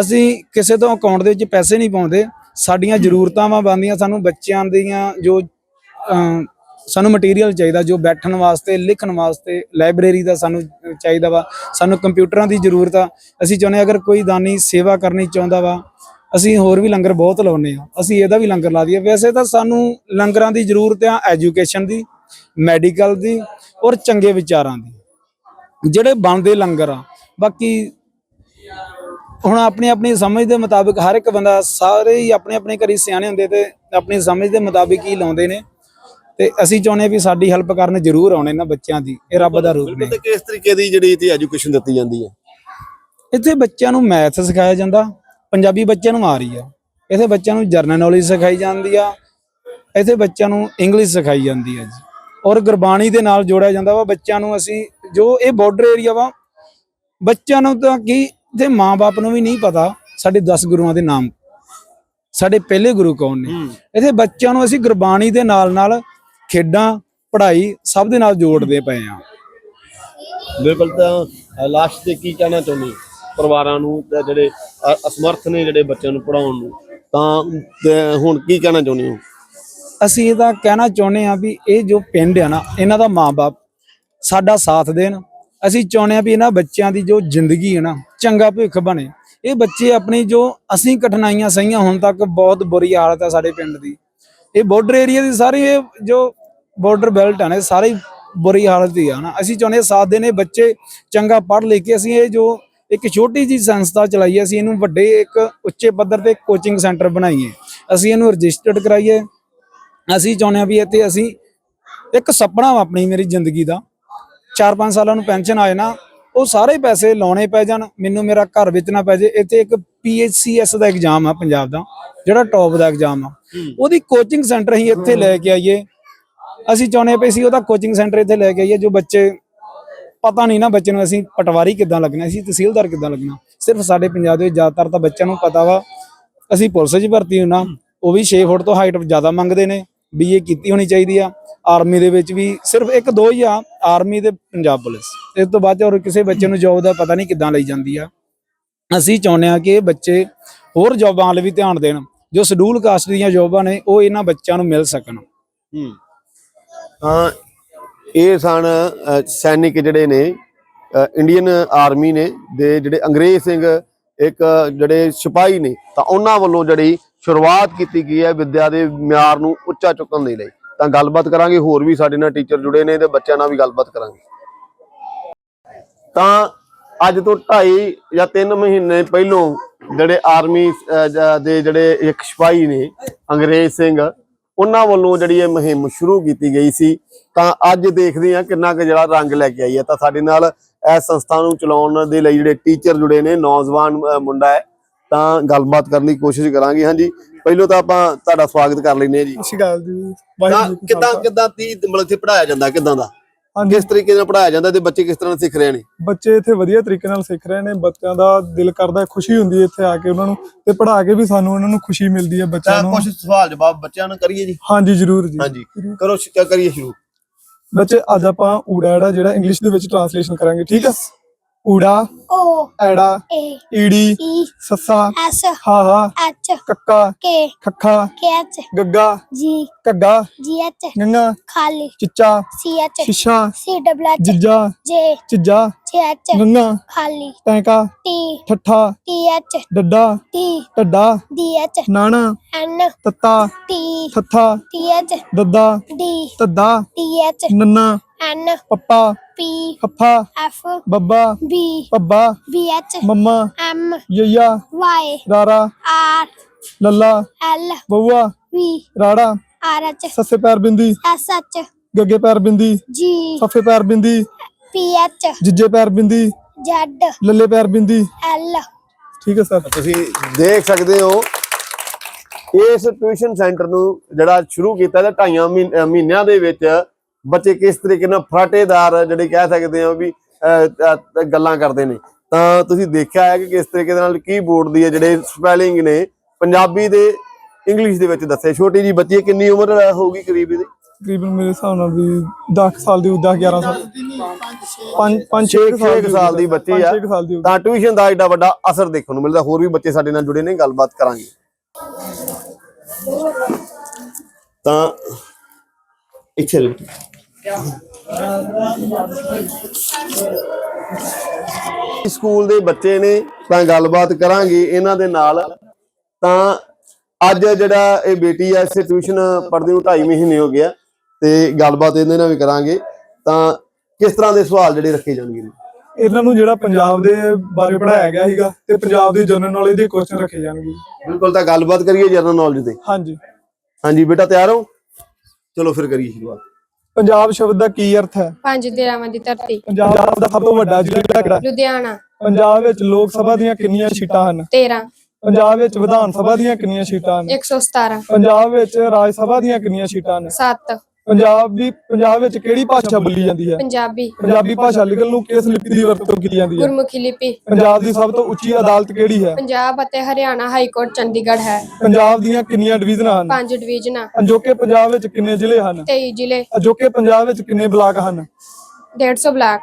ਅਸੀਂ ਕਿਸੇ ਤੋਂ ਅਕਾਊਂਟ ਦੇ ਵਿੱਚ ਪੈਸੇ ਨਹੀਂ ਪਾਉਂਦੇ। ਸਾਡੀਆਂ ਜ਼ਰੂਰਤਾਂ ਬਣਦੀਆਂ, ਸਾਨੂੰ ਬੱਚਿਆਂ ਦੀਆਂ ਜੋ ਸਾਨੂੰ ਮਟੀਰੀਅਲ ਚਾਹੀਦਾ, ਜੋ ਬੈਠਣ ਵਾਸਤੇ, ਲਿਖਣ ਵਾਸਤੇ ਲਾਇਬ੍ਰੇਰੀ ਦਾ ਸਾਨੂੰ ਚਾਹੀਦਾ ਵਾ, ਸਾਨੂੰ ਕੰਪਿਊਟਰਾਂ ਦੀ ਜ਼ਰੂਰਤ ਆ। ਅਸੀਂ ਚਾਹੁੰਦੇ ਅਗਰ ਕੋਈ ਦਾਨੀ ਸੇਵਾ ਕਰਨੀ ਚਾਹੁੰਦਾ ਵਾ, ਅਸੀਂ ਹੋਰ ਵੀ ਲੰਗਰ ਬਹੁਤ ਲਾਉਨੇ ਆ ਅਸੀਂ ਇਹਦਾ ਵੀ ਲੰਗਰ ਲਾ ਦਈਏ। ਵੈਸੇ ਤਾਂ ਸਾਨੂੰ ਲੰਗਰਾਂ ਦੀ ਜ਼ਰੂਰਤ ਆ ਐਜੂਕੇਸ਼ਨ ਦੀ ਮੈਡੀਕਲ ਦੀ ਔਰ ਚੰਗੇ ਵਿਚਾਰਾਂ ਦੀ। ਜਿਹੜੇ ਬਣਦੇ ਲੰਗਰ ਆ, ਬਾਕੀ ਹੁਣ ਆਪਣੀ ਆਪਣੀ ਸਮਝ ਦੇ ਮੁਤਾਬਿਕ ਹਰ ਇੱਕ ਬੰਦਾ ਸਾਰੇ ਹੀ ਆਪਣੇ ਆਪਣੇ ਘਰੀ ਸਿਆਣੇ ਹੁੰਦੇ ਤੇ ਆਪਣੀ ਸਮਝ ਦੇ ਮੁਤਾਬਿਕ ਹੀ ਲਾਉਂਦੇ ਨੇ। ਤੇ ਅਸੀਂ ਚਾਹੁੰਦੇ ਵੀ ਸਾਡੀ ਹੈਲਪ ਕਰਨ ਜ਼ਰੂਰ ਆਉਣ ਇਹਨਾਂ ਬੱਚਿਆਂ ਦੀ ਇਹ ਰੱਬ ਦਾ ਰੂਪ ਨੇ। ਤੇ ਕਿਸ ਤਰੀਕੇ ਦੀ ਜਿਹੜੀ ਇੱਥੇ ਐਜੂਕੇਸ਼ਨ ਦਿੱਤੀ ਜਾਂਦੀ ਹੈ? ਇੱਥੇ ਬੱਚਿਆਂ ਨੂੰ ਮੈਥ ਸਿਖਾਇਆ ਜਾਂਦਾ ਪੰਜਾਬੀ ਬੱਚਿਆਂ ਨੂੰ ਆ ਰਹੀ ਆ। ਇੱਥੇ ਬੱਚਿਆਂ ਨੂੰ ਜਰਨਲ ਨੌਲੇਜ ਸਿਖਾਈ ਜਾਂਦੀ ਆ ਇੱਥੇ ਬੱਚਿਆਂ ਨੂੰ ਇੰਗਲਿਸ਼ ਸਿਖਾਈ ਜਾਂਦੀ ਆ ਜੀ। ਔਰ ਗੁਰਬਾਣੀ ਦੇ ਨਾਲ ਜੋੜਿਆ ਜਾਂਦਾ ਵਾ ਬੱਚਿਆਂ ਨੂੰ ਅਸੀਂ ਜੋ ਇਹ ਬਾਰਡਰ ਏਰੀਆ ਵਾ ਬੱਚਿਆਂ ਨੂੰ ਤਾਂ ਕੀ ਤੇ ਮਾਪੇ ਨੂੰ ਵੀ ਨਹੀਂ ਪਤਾ ਸਾਡੇ 10 ਗੁਰੂਆਂ ਦੇ ਨਾਮ। ਸਾਡੇ ਪਹਿਲੇ ਗੁਰੂ ਕੌਣ ਨੇ? ਇੱਥੇ ਬੱਚਿਆਂ ਨੂੰ ਅਸੀਂ ਗੁਰਬਾਣੀ ਦੇ ਨਾਲ ਨਾਲ ਖੇਡਾਂ ਪੜ੍ਹਾਈ ਸਭ ਦੇ ਨਾਲ ਜੋੜਦੇ ਪਏ ਆ ਬਿਲਕੁਲ ਤਾਂ ਲਾਸਟ ਤੇ ਕੀ ਕਹਿਣਾ ਚਾਹੁੰਦੇ? ਪਰਿਵਾਰਾਂ ਨੂੰ ਤੇ ਜਿਹੜੇ ਅਸਮਰਥ ਨੇ ਜਿਹੜੇ ਬੱਚਿਆਂ ਨੂੰ ਪੜਾਉਣ ਨੂੰ। ਤਾਂ ਹੁਣ ਕੀ ਕਹਿਣਾ ਚਾਹੁੰਦੇ ਹੋ? ਅਸੀਂ ਇਹ ਤਾਂ ਕਹਿਣਾ ਚਾਹੁੰਦੇ ਆ ਵੀ ਇਹ ਜੋ ਪਿੰਡ ਆ ਨਾ ਇਹਨਾਂ ਦਾ ਮਾਪੇ ਸਾਡਾ ਸਾਥ ਦੇਣ ਅਸੀਂ ਚਾਹੁੰਦੇ ਆ ਵੀ ਇਹਨਾਂ ਬੱਚਿਆਂ ਦੀ ਜੋ ਜ਼ਿੰਦਗੀ ਹੈ ਨਾ ਚੰਗਾ ਭਵਿੱਖ ਬਣੇ। ਇਹ ਬੱਚੇ ਆਪਣੀ ਜੋ ਅਸੀਂ ਕਠਿਨਾਈਆਂ ਸਹੀਆਂ ਹੁਣ ਤੱਕ ਬਹੁਤ ਬੁਰੀ ਹਾਲਤ ਹੈ ਸਾਡੇ ਪਿੰਡ ਦੀ। ਇਹ ਬਾਰਡਰ ਏਰੀਆ ਦੀ ਸਾਰੀ ਇਹ ਜੋ ਬਾਰਡਰ ਬੈਲਟ ਆ ਇਹ ਸਾਰੀ ਬੁਰੀ ਹਾਲਤ ਹੀ ਆ ਨਾ। ਅਸੀਂ ਚਾਹੁੰਦੇ ਹਾਂ ਸਾਥ ਦੇਣੇ ਬੱਚੇ ਚੰਗਾ ਪੜ੍ਹ ਲੈ ਕੇ ਅਸੀਂ ਇਹ ਜੋ ਇੱਕ ਛੋਟੀ ਜੀ ਸੰਸਥਾ ਚਲਾਈ ਹੈ, ਅਸੀਂ ਇਹਨੂੰ ਵੱਡੇ ਇੱਕ ਉੱਚੇ ਪੱਧਰ ਤੇ ਕੋਚਿੰਗ ਸੈਂਟਰ ਬਣਾਈਏ। ਅਸੀਂ ਇਹਨੂੰ ਰਜਿਸਟਰਡ ਕਰਾਈਏ। ਅਸੀਂ ਚਾਹੁੰਦੇ ਹਾਂ ਵੀ ਇੱਥੇ ਅਸੀਂ ਇੱਕ ਸੁਪਨਾ ਵਾ ਆਪਣੀ ਮੇਰੀ ਜ਼ਿੰਦਗੀ ਦਾ। 4-5 ਸਾਲਾਂ ਨੂੰ ਪੈਨਸ਼ਨ ਆਏ ਨਾ ਉਹ ਸਾਰੇ ਪੈਸੇ ਲਾਉਣੇ ਪੈ ਜਾਣ ਮੈਨੂੰ ਮੇਰਾ ਘਰ ਵੇਚਣਾ ਪੈ ਜੇ ਇੱਥੇ ਇੱਕ ਪੀਐਚਸੀਐਸ ਦਾ ਐਗਜ਼ਾਮ ਆ ਪੰਜਾਬ ਦਾ ਜਿਹੜਾ ਟੌਪ ਦਾ ਐਗਜ਼ਾਮ ਆ। ਉਹਦੀ ਕੋਚਿੰਗ ਸੈਂਟਰ ਹੀ ਇੱਥੇ ਲੈ ਕੇ ਆਈਏ। ਅਸੀਂ ਚਾਹੁੰਦੇ ਪਏ ਸੀ ਉਹਦਾ ਕੋਚਿੰਗ ਸੈਂਟਰ ਇੱਥੇ ਲੈ ਕੇ ਆਈਏ ਜੋ ਬੱਚੇ ਪਤਾ ਨਹੀਂ ਨਾ ਬੱਚੇ ਨੂੰ ਅਸੀਂ ਪਟਵਾਰੀ ਕਿੱਦਾਂ ਲੱਗਣਾ ਅਸੀਂ ਤਹਿਸੀਲਦਾਰ ਕਿੱਦਾਂ ਲੱਗਣਾ। ਸਿਰਫ ਸਾਡੇ ਪੰਜਾਬ ਦੇ ਜ਼ਿਆਦਾਤਰ ਤਾਂ ਬੱਚਿਆਂ ਨੂੰ ਪਤਾ ਵਾ ਅਸੀਂ ਪੁਲਿਸ 'ਚ ਭਰਤੀ ਹੋਣਾ ਉਹ ਵੀ 6 ਫੁੱਟ ਤੋਂ ਹਾਈਟ ਜ਼ਿਆਦਾ ਮੰਗਦੇ ਨੇ ਬੀਏ ਕੀਤੀ ਹੋਣੀ ਚਾਹੀਦੀ ਆ। ਆਰਮੀ ਦੇ ਵਿੱਚ ਵੀ ਸਿਰਫ ਇੱਕ ਦੋ ਹੀ ਆ ਆਰਮੀ ਤੇ ਪੰਜਾਬ ਪੁਲਿਸ। ਇਸ ਤੋਂ ਬਾਅਦ ਹੋਰ ਕਿਸੇ ਬੱਚੇ ਨੂੰ ਜੋਬ ਦਾ ਪਤਾ ਨਹੀਂ ਕਿੱਦਾਂ ਲਈ ਜਾਂਦੀ ਆ। ਅਸੀਂ ਚਾਹੁੰਦੇ ਆ ਕਿ ਇਹ ਬੱਚੇ ਹੋਰ ਜੋਬਾਂ ਵੱਲ ਵੀ ਧਿਆਨ ਦੇਣ, ਜੋ ਸ਼ਡਿਊਲ ਕਾਸਟ ਦੀਆਂ ਜੋਬਾਂ ਨੇ, ਉਹ ਇਹਨਾਂ ਬੱਚਿਆਂ ਨੂੰ ਮਿਲ ਸਕਣ। ਹੂੰ। ਤਾਂ ਇਹ ਸਨ ਸੈਨਿਕ ਜਿਹੜੇ ਨੇ ਇੰਡੀਅਨ ਆਰਮੀ ਨੇ, ਦੇ ਜਿਹੜੇ ਅੰਗਰੇਜ਼ ਸਿੰਘ ਇੱਕ ਜਿਹੜੇ ਸਿਪਾਹੀ ਨੇ, ਤਾਂ ਉਹਨਾਂ ਵੱਲੋਂ ਜਿਹੜੀ ਸ਼ੁਰੂਆਤ ਕੀਤੀ ਗਈ ਹੈ ਵਿੱਦਿਆ ਦੇ ਮਿਆਰ ਨੂੰ ਉੱਚਾ ਚੁੱਕਣ ਦੇ ਲਈ। ਤਾਂ ਗੱਲਬਾਤ ਕਰਾਂਗੇ, ਹੋਰ ਵੀ ਸਾਡੇ ਨਾਲ ਟੀਚਰ ਜੁੜੇ ਨੇ ਤੇ ਬੱਚਿਆਂ ਨਾਲ ਵੀ ਗੱਲਬਾਤ ਕਰਾਂਗੇ। ਤਾਂ ਅੱਜ ਤੋਂ 2.5 ਜਾਂ 3 ਮਹੀਨੇ ਪਹਿਲੋਂ ਜਿਹੜੇ ਆਰਮੀ ਦੇ ਜਿਹੜੇ ਇੱਕ ਸਿਪਾਹੀ ਨੇ, ਅੰਗਰੇਜ਼ ਸਿੰਘ, ਉਹਨਾਂ ਵੱਲੋਂ ਜਿਹੜੀ ਇਹ ਮੁਹਿੰਮ ਸ਼ੁਰੂ ਕੀਤੀ ਗਈ ਸੀ। ਤਾਂ ਅੱਜ ਦੇਖਦੇ ਹਾਂ ਕਿੰਨਾ ਕੁ ਜਿਹੜਾ ਰੰਗ ਲੈ ਕੇ ਆਈ ਹੈ। ਤਾਂ ਸਾਡੇ ਨਾਲ ਇਸ ਸੰਸਥਾ ਨੂੰ ਚਲਾਉਣ ਦੇ ਲਈ ਜਿਹੜੇ ਟੀਚਰ ਜੁੜੇ ਨੇ, ਨੌਜਵਾਨ ਮੁੰਡਾ ਹੈ ਤਾਂ ਗੱਲਬਾਤ ਕਰਨ ਦੀ ਕੋਸ਼ਿਸ਼ ਕਰਾਂਗੇ ਹਾਂਜੀ। ਪਹਿਲਾਂ ਤਾਂ ਆਪਾਂ ਤੁਹਾਡਾ ਸਵਾਗਤ ਕਰ ਲੈਂਦੇ ਹਾਂ ਜੀ। ਸਤਿ ਸ਼੍ਰੀ ਅਕਾਲ ਜੀ। ਵਾਹਿਗੁਰੂ ਜੀ ਕਿੱਦਾਂ। ਕਿੱਦਾਂ ਤੀ ਮਤਲਬ ਇੱਥੇ ਪੜਾਇਆ ਜਾਂਦਾ ਕਿੱਦਾਂ ਦਾ? ਕਿਸ ਤਰੀਕੇ ਨਾਲ ਪੜਾਇਆ ਜਾਂਦਾ ਤੇ ਬੱਚੇ ਕਿਸ ਤਰ੍ਹਾਂ ਸਿੱਖ ਰਹੇ ਨੇ? ਬੱਚੇ ਇੱਥੇ ਵਧੀਆ ਤਰੀਕੇ ਨਾਲ ਸਿੱਖ ਰਹੇ ਨੇ ਬੱਚਿਆਂ ਦਾ ਦਿਲ ਕਰਦਾ ਖੁਸ਼ੀ ਹੁੰਦੀ ਹੈ ਇੱਥੇ ਆ ਕੇ ਉਹਨਾਂ ਨੂੰ ਤੇ ਪੜ੍ਹਾ ਕੇ ਵੀ ਸਾਨੂੰ ਉਹਨਾਂ ਨੂੰ ਖੁਸ਼ੀ ਮਿਲਦੀ ਹੈ ਬੱਚਿਆਂ ਨੂੰ। ਕੁਝ ਸਵਾਲ ਜਵਾਬ ਬੱਚਿਆਂ ਨੂੰ ਕਰੀਏ ਜੀ? ਹਾਂਜੀ ਜ਼ਰੂਰ ਜੀ। ਹਾਂਜੀ। ਕਰੋ ਕਰੀਏ ਸ਼ੁਰੂ। ਬੱਚੇ ਅੱਜ ਆਪਾਂ ਊੜਾ ਜਿਹੜਾ ਇੰਗਲਿਸ਼ ਦੇ ਵਿੱਚ ਟ੍ਰਾਂਸਲੇਸ਼ਨ ਕਰਾਂਗੇ ਠੀਕ ਹੈ? ਊੜਾ O ਐੜਾ A ਈੜੀ E ਸੱਸਾ S ਹਾਹਾ H ਕੱਕਾ K ਖੱਖਾ H ਗੱਗਾ G ਘੱਗਾ G H ਗੰਗਾ ਖਾਲੀ ਚਿੱਚਾ C H ਸ਼ਿਸ਼ਾ C W H ਜਿੱਜਾ J ਚਿੱਜਾ H Ganga ਖਾਲੀ ਟੈਂਕਾ T ਠੱਠਾ T H ਡੱਡਾ T ਢੱਡਾ D H ਨਾਣਾ N ਤੱਤਾ T ਥੱਥਾ T H ਦੱਦਾ D ਧੱਦਾ T H ਨੰਨਾ N ਪੱਪਾ P ਫੱਫਾ F ਬੱਬਾ B ਪੱਬਾ B H ਮੰਮਾ M ਯਈਆ Y ਰਾਰਾ R ਲੱਲਾ L ਬਊਆ V ਰਾੜਾ R H ਸੱਸੇ ਪੈਰ ਬਿੰਦੀ S H ਗੱਗੇ ਪੈਰ ਬਿੰਦੀ G ਸੱਫੇ ਪੈਰ ਬਿੰਦੀ H ਜਿੱਜੇ ਪੈਰ ਬਿੰਦੀ। Z ਲੱਲੇ ਪੈਰ ਬਿੰਦੀ। L ਠੀਕ ਹੈ ਸਰ। ਤੁਸੀਂ ਦੇਖ ਸਕਦੇ ਹੋ ਇਸ ਟਿਊਸ਼ਨ ਸੈਂਟਰ ਨੂੰ ਜਿਹੜਾ ਸ਼ੁਰੂ ਕੀਤਾ ਤੇ ਢਾਈਆਂ ਮਹੀਨਿਆਂ ਦੇ ਵਿੱਚ ਬੱਚੇ ਕਿਸ ਤਰੀਕੇ ਨਾਲ ਫਰਾਟੇਦਾਰ ਜਿਹੜੇ ਕਹਿ ਸਕਦੇ ਹੋ ਵੀ ਗੱਲਾਂ ਕਰਦੇ ਨੇ। ਤਾਂ ਤੁਸੀਂ ਦੇਖਿਆ ਹੈ ਕਿ ਕਿਸ ਤਰੀਕੇ ਦੇ ਨਾਲ ਕੀਬੋਰਡ ਦੀ ਹੈ ਜਿਹੜੇ ਸਪੈਲਿੰਗ ਨੇ ਪੰਜਾਬੀ ਦੇ ਇੰਗਲਿਸ਼ ਦੇ ਵਿੱਚ ਦੱਸੇ। ਛੋਟੀ ਜੀ ਬੱਚੀ ਕਿੰਨੀ ਉਮਰ ਹੋਊਗੀ ਕਰੀਬ ਇਹਦੀ? ਤਕਰੀਬਨ ਮੇਰੇ ਹਿਸਾਬ ਨਾਲ ਵੀ 10 ਸਾਲ ਦੀ 10 11 ਸਾਲ 5 5 ਛੇ- ਛੇ ਕੁ ਸਾਲ ਦੀ ਬੱਚੀ ਆ। 6 ਸਾਲ ਦੀ ਹੋਊਗੀ। ਤਾਂ ਟਿਊਸ਼ਨ ਦਾ ਏਡਾ ਵੱਡਾ ਅਸਰ ਦੇਖਣ ਨੂੰ ਮਿਲਦਾ ਹੋਰ ਵੀ ਬੱਚੇ ਸਾਡੇ ਨਾਲ ਜੁੜੇ ਨੇ ਗੱਲਬਾਤ ਕਰਾਂਗੇ ਤਾਂ ਇੱਥੇ। ਸਕੂਲ ਦੇ ਬੱਚੇ ਨੇ ਤਾਂ ਗੱਲਬਾਤ ਕਰਾਂਗੇ ਇਹਨਾਂ ਦੇ ਨਾਲ ਤਾਂ ਅੱਜ ਜਿਹੜਾ ਇਹ ਬੇਟੀ ਆ ਇਸੇ ਟਿਊਸ਼ਨ ਪੜ੍ਹਦੇ ਨੂੰ 2.5 ਮਹੀਨੇ ਹੋ ਗਿਆ ਤੇ ਗੱਲਬਾਤ ਇਹਦੇ ਨਾਲ ਵੀ ਕਰਾਂਗੇ ਤਾਂ ਕਿਸ ਤਰ੍ਹਾਂ ਦੇ ਸਵਾਲ ਜਿਹੜੇ ਰੱਖੇ ਜਾਣਗੇ? ਇਹਨਾਂ ਨੂੰ ਜਿਹੜਾ ਪੰਜਾਬ ਦੇ ਬਾਰੇ ਪੜਾਇਆ ਗਿਆ ਸੀਗਾ ਤੇ ਪੰਜਾਬ ਦੀ ਜਨਰਲ ਨੌਲੇਜ ਦੇ ਕੁਐਸਚਨ ਰੱਖੇ ਜਾਣਗੇ। ਬਿਲਕੁਲ ਤਾਂ ਗੱਲਬਾਤ ਕਰੀਏ ਜਨਰਲ ਨੌਲੇਜ ਤੇ ਹਾਂਜੀ। ਹਾਂਜੀ ਬੇਟਾ ਤਿਆਰ ਹੋ? ਚਲੋ ਫਿਰ ਕਰੀਏ ਸ਼ੁਰੂਆਤ। ਪੰਜਾਬ ਸ਼ਬਦ ਦਾ ਕੀ ਅਰਥ ਹੈ? ਪੰਜ ਦਿਰਾਵਾਂ ਦੀ ਧਰਤੀ। ਪੰਜਾਬ ਦਾ ਸਭ ਤੋਂ ਵੱਡਾ ਜ਼ਿਲ੍ਹਾ ਕਿਹੜਾ? ਲੁਧਿਆਣਾ। ਪੰਜਾਬ ਵਿੱਚ ਲੋਕ ਸਭਾ ਦੀਆਂ ਕਿੰਨੀਆਂ ਸੀਟਾਂ ਹਨ? 13 ਪੰਜਾਬ ਵਿੱਚ ਵਿਧਾਨ ਸਭਾ ਦੀਆਂ ਕਿੰਨੀਆਂ ਸੀਟਾਂ ਹਨ? 117 ਪੰਜਾਬ ਵਿੱਚ ਰਾਜ ਸਭਾ ਦੀਆਂ ਕਿੰਨੀਆਂ ਸੀਟਾਂ ਹਨ? 7 ਪੰਜਾਬ ਦੀ ਪੰਜਾਬ ਵਿੱਚ ਕਿਹੜੀ ਭਾਸ਼ਾ ਬੋਲੀ ਜਾਂਦੀ ਹੈ? ਪੰਜਾਬੀ। ਪੰਜਾਬੀ ਭਾਸ਼ਾ ਲਿਖਣ ਨੂੰ ਕਿਸ ਲਿਪੀ ਦੀ ਵਰਤੋਂ ਕੀਤੀ ਜਾਂਦੀ ਹੈ? ਗੁਰਮੁਖੀ ਲਿਪੀ। ਪੰਜਾਬ ਦੀ ਸਭ ਤੋਂ ਉੱਚੀ ਅਦਾਲਤ ਕਿਹੜੀ ਹੈ? ਪੰਜਾਬ ਅਤੇ ਹਰਿਆਣਾ ਹਾਈ ਕੋਰਟ ਚੰਡੀਗੜ੍ਹ ਹੈ। ਪੰਜਾਬ ਦੀਆਂ ਕਿੰਨੀਆਂ ਡਿਵੀਜ਼ਨਾਂ ਹਨ? ਪੰਜ ਡਿਵੀਜ਼ਨਾਂ। ਅਜੋਕੇ ਪੰਜਾਬ ਵਿੱਚ ਕਿੰਨੇ ਜ਼ਿਲ੍ਹੇ ਹਨ? 23 ਜ਼ਿਲ੍ਹੇ। ਅਜੋਕੇ ਪੰਜਾਬ ਵਿੱਚ ਕਿੰਨੇ ਬਲਾਕ ਹਨ? 150 ਬਲਾਕ।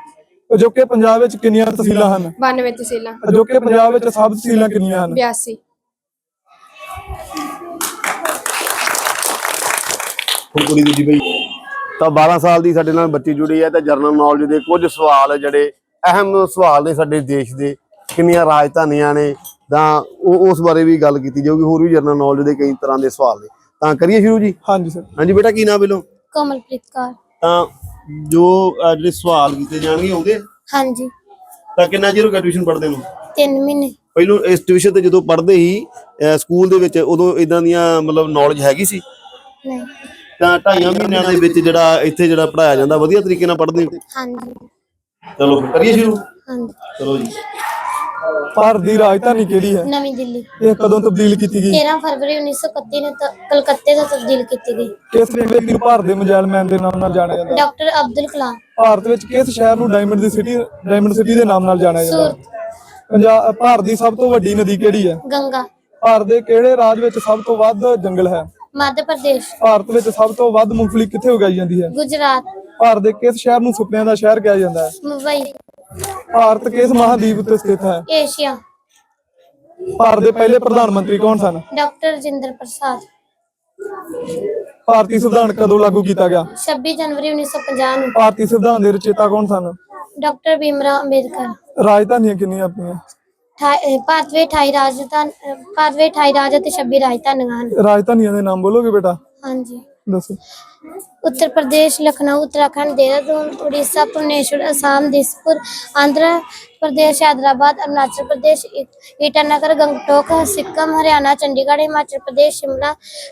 ਅਜੋਕੇ ਪੰਜਾਬ ਵਿੱਚ ਕਿੰਨੀਆਂ ਤਹਿਸੀਲਾਂ ਹਨ? 92 ਤਹਿਸੀਲਾਂ। ਅਜੋਕੇ ਪੰਜਾਬ ਵਿੱਚ ਸਬ ਤਹਿਸੀਲਾਂ ਕਿੰਨੀਆਂ ਹਨ? 82 ਹੁਣ ਕੁੜੀ ਦੂਜੀ ਬਈ। ਤਾਂ 12 ਸਾਲ ਦੀ ਸਾਡੇ ਨਾਲ ਬੱਚੀ ਜੁੜੀ ਹੈ ਤੇ ਜਰਨਲ ਨੌਲੇਜ ਦੇ ਕੁਝ ਸਵਾਲ ਜਿਹੜੇ ਅਹਿਮ ਸਵਾਲ ਨੇ ਸਾਡੇ ਦੇਸ਼ ਦੇ ਕਿੰਨੀਆਂ ਰਾਜਧਾਨੀਆਂ ਨੇ ਤਾਂ ਉਹ ਉਸ ਬਾਰੇ ਵੀ ਗੱਲ ਕੀਤੀ ਜਾਊਗੀ ਹੋਰ ਵੀ ਜਨਰਲ ਨੌਲੇਜ ਦੇ ਕਈ ਤਰ੍ਹਾਂ ਦੇ ਸਵਾਲ ਨੇ। ਤਾਂ ਕਰੀਏ ਸ਼ੁਰੂ ਜੀ? ਹਾਂਜੀ ਸਰ। ਹਾਂਜੀ ਬੇਟਾ ਕੀ ਨਾਮ ਬਿਲੋ? ਕਮਲਪ੍ਰੀਤ ਕੌਰ। ਤਾਂ ਜੋ ਅਹ, ਜਿਹੜੇ ਸਵਾਲ ਕੀਤੇ ਜਾਣਗੇ ਆਉਂਦੇ? ਹਾਂਜੀ। ਤਾਂ ਕਿੰਨਾ ਚਿਰ ਹੋ ਗਿਆ ਟਿਊਸ਼ਨ ਪੜ੍ਹਦੇ ਨੂੰ? 3 ਮਹੀਨੇ। ਪਹਿਲੋਂ ਇਸ ਟਿਊਸ਼ਨ ਤੇ ਜਦੋਂ ਪੜ੍ਹਦੇ ਸੀ ਅਹ, ਸਕੂਲ ਦੇ ਵਿੱਚ ਉਦੋਂ ਇਦਾਂ ਦੀਆਂ ਮਤਲਬ ਨੌਲੇਜ ਹੈਗੀ ਸੀ? ਨਹੀਂ। ਤਾਂ ਢਾਈਆਂ ਮਹੀਨਿਆਂ ਦੇ ਵਿੱਚ ਜਿਹੜਾ ਇੱਥੇ ਜਿਹੜਾ ਪੜਾਇਆ ਜਾਂਦਾ ਵਧੀਆ ਤਰੀਕੇ ਨਾਲ ਪੜ੍ਹਦੇ ਹੋ? ਹਾਂਜੀ। ਚਲੋ ਫਿਰ ਕਰੀਏ ਸ਼ੁਰੂ? ਹਾਂਜੀ। ਚਲੋ ਜੀ। ਭਾਰਤ ਦੀ ਰਾਜਧਾਨੀ ਕਿਹੜੀ ਹੈ? ਨਵੀਂ ਦਿੱਲੀ। ਇਹ ਕਦੋਂ ਤਬਦੀਲ ਕੀਤੀ ਗਈ? 13 ਫਰਵਰੀ 1931 ਨੂੰ ਤ- ਕਲਕੱਤੇ ਤੋਂ ਤਬਦੀਲ ਕੀਤੀ ਗਈ। ਕਿਸ ਵਿਅਕਤੀ ਨੂੰ ਭਾਰਤ ਦੇ ਮਜੈਲ ਮੈਨ ਦੇ ਨਾਮ ਨਾਲ ਜਾਣਿਆ ਜਾਂਦਾ? ਹੈ? ਡਾਕਟਰ ਅਬਦੁਲ ਕਲਾਮ। ਭਾਰਤ ਵਿੱਚ ਕਿਸ ਸ਼ਹਿਰ ਨੂੰ ਡਾਇਮੰਡ ਦੀ ਸਿਟੀ ਡਾਇਮੰਡ ਸਿਟੀ ਦੇ ਨਾਮ ਨਾਲ ਜਾਣਿਆ ਜਾਂਦਾ? ਹੈ? ਸੂਰਤ। ਪੰਜਾਬ ਭਾਰਤ ਦੀ ਸਭ ਤੋਂ ਵੱਡੀ ਨਦੀ ਕਿਹੜੀ ਹੈ? ਗੰਗਾ। ਭਾਰਤ ਦੇ ਕਿਹੜੇ ਰਾਜ ਵਿੱਚ ਸਭ ਤੋਂ ਵੱਧ ਜੰਗਲ ਹੈ? ਮੱਧ ਪ੍ਰਦੇਸ਼। ਭਾਰਤ ਵਿੱਚ ਸਭ ਤੋਂ ਵੱਧ ਮੂੰਗਫਲੀ ਕਿੱਥੇ ਉਗਾਈ ਜਾਂਦੀ ਹੈ? ਗੁਜਰਾਤ। ਭਾਰਤ ਦੇ ਕਿਸ ਸ਼ਹਿਰ ਨੂੰ ਸੁਪਨਿਆਂ ਦਾ ਸ਼ਹਿਰ ਕਿਹਾ ਜਾਂਦਾ ਹੈ? ਮੁੰਬਈ। ਭਾਰਤ ਕਿਸ ਮਹਾਦੀਪ ਉੱਤੇ ਸਥਿਤ ਹੈ? ਏਸ਼ੀਆ। ਭਾਰਤ ਦੇ ਪਹਿਲੇ ਪ੍ਰਧਾਨ ਮੰਤਰੀ ਕੌਣ ਸਨ? ਡਾਕਟਰ ਰਜਿੰਦਰ ਪ੍ਰਸਾਦ। ਭਾਰਤੀ ਸੰਵਿਧਾਨ ਕਦੋਂ ਲਾਗੂ ਕੀਤਾ ਗਿਆ? 26 ਜਨਵਰੀ 1950 ਨੂੰ। ਭਾਰਤੀ ਸੰਵਿਧਾਨ ਦੇ ਰਚੇਤਾ ਕੌਣ ਸਨ? ਡਾਕਟਰ ਭੀਮਰਾਓ ਅੰਬੇਦਕਰ। ਰਾਜਧਾਨੀਆਂ ਕਿੰਨੀਆਂ ਆਪਣੀਆਂ? ਭਾਰਤ ਵਿੱਚ 28 ਰਾਜਧਾਨ ਭਾਰਤ ਵਿੱਚ 28 ਰਾਜ ਅਤੇ 26 ਰਾਜਧਾਨੀਆਂ ਹਨ। ਰਾਜਧਾਨੀਆਂ ਦੇ ਨਾਮ ਬੋਲੋਗੇ ਬੇਟਾ? ਹਾਂਜੀ। ਦੱਸੋ। उत्तर प्रदेश, लखनऊ, उत्तराखंड, देहरादून, उड़ीसा, भुवनेश्वर, असम, दिसपुर, आंध्र प्रदेश, हैदराबाद, अरुणाचल प्रदेश ईटानगर, गंगटोक, सिक्किम, हरियाणा, चंडीगढ़, हिमाचल प्रदेश, शिमला,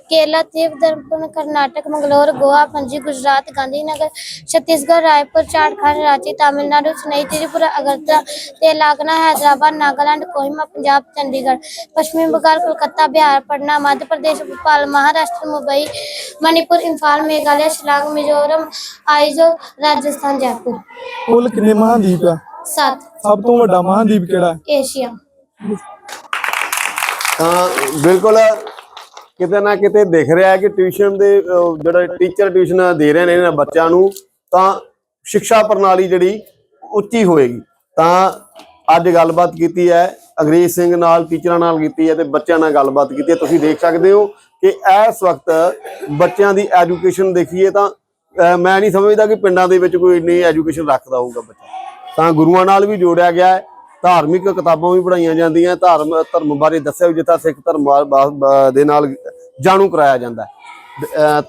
केरला त्रिवेंद्रम कर्नाटक, मंगलौर, गोवा, पणजी, गुजरात, गांधीनगर, छत्तीसगढ़, रायपुर, झारखंड, रांची, तमिलनाडु, चेन्नई, त्रिपुरा, अगरतला, तेलंगाना, हैदराबाद, नागालैंड, कोहिमा, पंजाब, चंडीगढ़, पश्चिमी बंगाल, कोलकाता, बिहार, पटना, मध्य प्रदेश, भोपाल, महाराष्ट्र, मुंबई, मणिपुर, इम्फाल, मेघालय ਅਨੰਤਨਾਗ ਮਿਜ਼ੋਰਮ ਆਈਜ਼ੋਲ ਰਾਜਸਥਾਨ ਜੈਪੁਰ। ਕੁੱਲ ਕਿੰਨੇ ਮਹਾਂਦੀਪ ਆ? 7 ਸਭ ਤੋਂ ਵੱਡਾ ਮਹਾਂਦੀਪ ਕਿਹੜਾ ਏਸ਼ੀਆ। ਤਾਂ ਬਿਲਕੁਲ ਕਿਤੇ ਨਾ ਕਿਤੇ ਦਿਖ ਰਿਹਾ ਹੈ ਕਿ ਟਿਊਸ਼ਨ ਦੇ ਜਿਹੜਾ ਟੀਚਰ ਟਿਊਸ਼ਨ ਦੇ ਰਹੇ ਨੇ ਇਹਨਾਂ ਬੱਚਿਆਂ ਨੂੰ ਤਾਂ ਸਿੱਖਿਆ ਪ੍ਰਣਾਲੀ ਜਿਹੜੀ ਉੱਚੀ ਹੋਏਗੀ। ਤਾਂ ਅੱਜ ਗੱਲਬਾਤ ਕੀਤੀ ਹੈ ਅੰਗਰੇਜ਼ ਸਿੰਘ ਨਾਲ ਟੀਚਰਾਂ ਨਾਲ ਕੀਤੀ ਹੈ ਤੇ ਬੱਚਿਆਂ ਨਾਲ ਗੱਲਬਾਤ ਕੀਤੀ ਹੈ। ਤੁਸੀਂ ਦੇਖ ਸਕਦੇ ਹੋ ਕਿ ਇਸ ਵਕਤ ਬੱਚਿਆਂ ਦੀ ਐਜੂਕੇਸ਼ਨ ਦੇਖੀਏ ਤਾਂ ਮੈਂ ਨਹੀਂ ਸਮਝਦਾ ਕਿ ਪਿੰਡਾਂ ਦੇ ਵਿੱਚ ਕੋਈ ਇੰਨੀ ਐਜੂਕੇਸ਼ਨ ਰੱਖਦਾ ਹੋਊਗਾ ਬੱਚਾ। ਤਾਂ ਗੁਰੂਆਂ ਨਾਲ ਵੀ ਜੋੜਿਆ ਗਿਆ ਹੈ। ਧਾਰਮਿਕ ਕਿਤਾਬਾਂ ਵੀ ਪੜਾਈਆਂ ਜਾਂਦੀਆਂ ਧਰਮ ਧਰਮ ਬਾਰੇ ਦੱਸਿਆ ਵੀ ਜਿੱਥਾ ਸਿੱਖ ਧਰਮ ਦੇ ਨਾਲ ਜਾਣੂ ਕਰਾਇਆ ਜਾਂਦਾ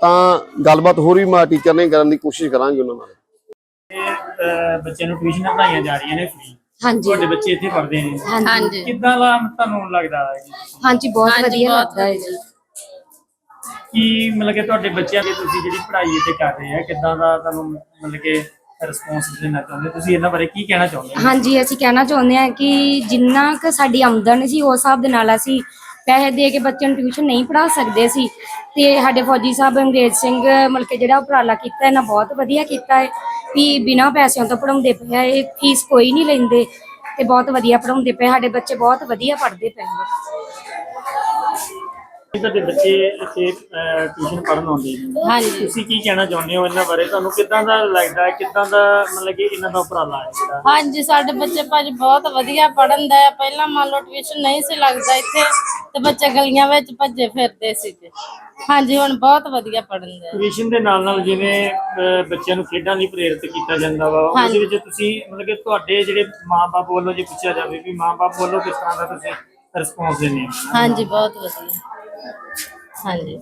ਤਾਂ ਗੱਲਬਾਤ ਹੋਰ ਵੀ ਮਾ ਟੀਚਰ ਨੇ ਕਰਨ ਦੀ ਕੋਸ਼ਿਸ਼ ਕਰਾਂਗੇ ਉਹਨਾਂ ਨਾਲ। ਬੱਚਿਆਂ ਨੂੰ ਟਿਊਸ਼ਨਾਂ ਪੜਾਈਆਂ ਜਾ ਰਹੀਆਂ ਨੇ ਫ੍ਰੀ ਹਾਂਜੀ। ਤੁਹਾਡੇ ਬੱਚੇ ਇੱਥੇ ਪੜ੍ਹਦੇ ਨੇ। ਹਾਂਜੀ। ਕਿੱਦਾਂ ਦਾ ਤੁਹਾਨੂੰ ਲੱਗਦਾ ਹੈ? ਜੀ? ਹਾਂਜੀ ਬਹੁਤ ਵਧੀਆ ਲੱਗਦਾ ਹੈ ਜੀ। ਕੀ ਮਤਲਬ ਕਿ ਤੁਹਾਡੇ ਬੱਚਿਆਂ ਦੀ ਤੁਸੀਂ ਜਿਹੜੀ ਪੜ੍ਹਾਈ ਇੱਥੇ ਕਰ ਰਹੇ ਆ, ਕਿੱਦਾਂ ਦਾ ਤੁਹਾਨੂੰ ਮਤਲਬ ਕਿ ਰਿਸਪੌਂਸ ਦੇਣਾ ਚਾਹੁੰਦੇ ਤੁਸੀਂ ਇਹਨਾਂ ਬਾਰੇ ਕੀ ਕਹਿਣਾ ਚਾਹੁੰਦੇ ਹੋ? ਹਾਂਜੀ, ਅਸੀਂ ਕਹਿਣਾ ਚਾਹੁੰਦੇ ਹਾਂ ਕਿ ਜਿੰਨਾ ਕੁ ਸਾਡੀ ਆਮਦਨ ਸੀ, ਉਸ ਹਿਸਾਬ ਦੇ ਨਾਲ ਅਸੀਂ ਪੈਸੇ ਦੇ ਕੇ ਬੱਚਿਆਂ ਨੂੰ ਟਿਊਸ਼ਨ ਨਹੀਂ ਪੜ੍ਹਾ ਸਕਦੇ ਸੀ। ਤੇ ਸਾਡੇ ਫੌਜੀ ਸਾਹਿਬ ਅੰਗਰੇਜ਼ ਸਿੰਘ ਮਤਲਬ ਕਿ ਜਿਹੜਾ ਉਪਰਾਲਾ ਕੀਤਾ, ਇਹਨਾਂ ਬਹੁਤ ਵਧੀਆ ਕੀਤਾ ਹੈ ਵੀ ਬਿਨਾਂ ਪੈਸਿਆਂ ਤੋਂ ਪੜਾਉਂਦੇ ਪਏ ਆ, ਇਹ ਫੀਸ ਕੋਈ ਨਹੀਂ ਲੈਂਦੇ ਤੇ ਬਹੁਤ ਵਧੀਆ ਪੜਾਉਂਦੇ ਪਏ ਸਾਡੇ ਬੱਚੇ ਬਹੁਤ ਵਧੀਆ ਪੜ੍ਹਦੇ ਪਏ ਨੇ ਤੁਹਾਡੇ ਬੱਚੇ ਇੱਥੇ ਟਿਊਸ਼ਨ ਪੜ੍ਹਨ ਆਉਂਦੇ ਨੇ ਹਾਂਜੀ। ਤੁਸੀਂ ਕੀ ਕਹਿਣਾ ਚਾਹੁੰਦੇ ਹੋ ਇਹਨਾਂ ਬਾਰੇ? ਤੁਹਾਨੂੰ ਕਿੱਦਾਂ ਦਾ ਲੱਗਦਾ ਹੈ? ਕਿੱਦਾਂ ਦਾ ਮਤਲਬ ਕਿ ਇਹਨਾਂ ਦਾ ਉਪਰਾਲਾ ਹੈ ਜਿਹੜਾ ਹਾਂਜੀ ਸਾਡੇ ਬੱਚੇ ਭਾਜੀ ਬਹੁਤ ਵਧੀਆ ਪੜਨ ਦਾ ਹੈ। ਪਹਿਲਾਂ ਮੰਨ ਲਓ ਟਿਊਸ਼ਨ ਨਹੀਂ ਸੀ ਲੱਗਦਾ ਇੱਥੇ ਤੇ ਬੱਚੇ ਗਲੀਆਂ ਵਿੱਚ ਭੱਜੇ ਫਿਰਦੇ ਸੀਗੇ। ਹਾਂਜੀ ਹੁਣ ਬਹੁਤ ਵਧੀਆ ਪੜਨ ਦਾ ਟਿਊਸ਼ਨ ਦੇ ਨਾਲ ਨਾਲ ਜਿਵੇਂ ਅਹ, ਬੱਚਿਆਂ ਨੂੰ ਖੇਡਾਂ ਲਈ ਪ੍ਰੇਰਿਤ ਕੀਤਾ ਜਾਂਦਾ ਵਾ ਉਹਦੇ ਵਿੱਚ ਤੁਸੀਂ ਮਤਲਬ ਕਿ ਤੁਹਾਡੇ ਜਿਹੜੇ ਮਾਪੇ ਵੱਲੋਂ ਜੇ ਪੁੱਛਿਆ ਜਾਵੇ ਵੀ ਮਾਪੇ ਵੱਲੋਂ ਕਿਸ ਤਰ੍ਹਾਂ ਦਾ ਤੁਸੀਂ ਰਿਸਪੌਂਸ ਦਿੰਦੇ ਹੋ? ਹਾਂਜੀ ਬਹੁਤ ਵਧੀਆ। ਹਾਂਜੀ।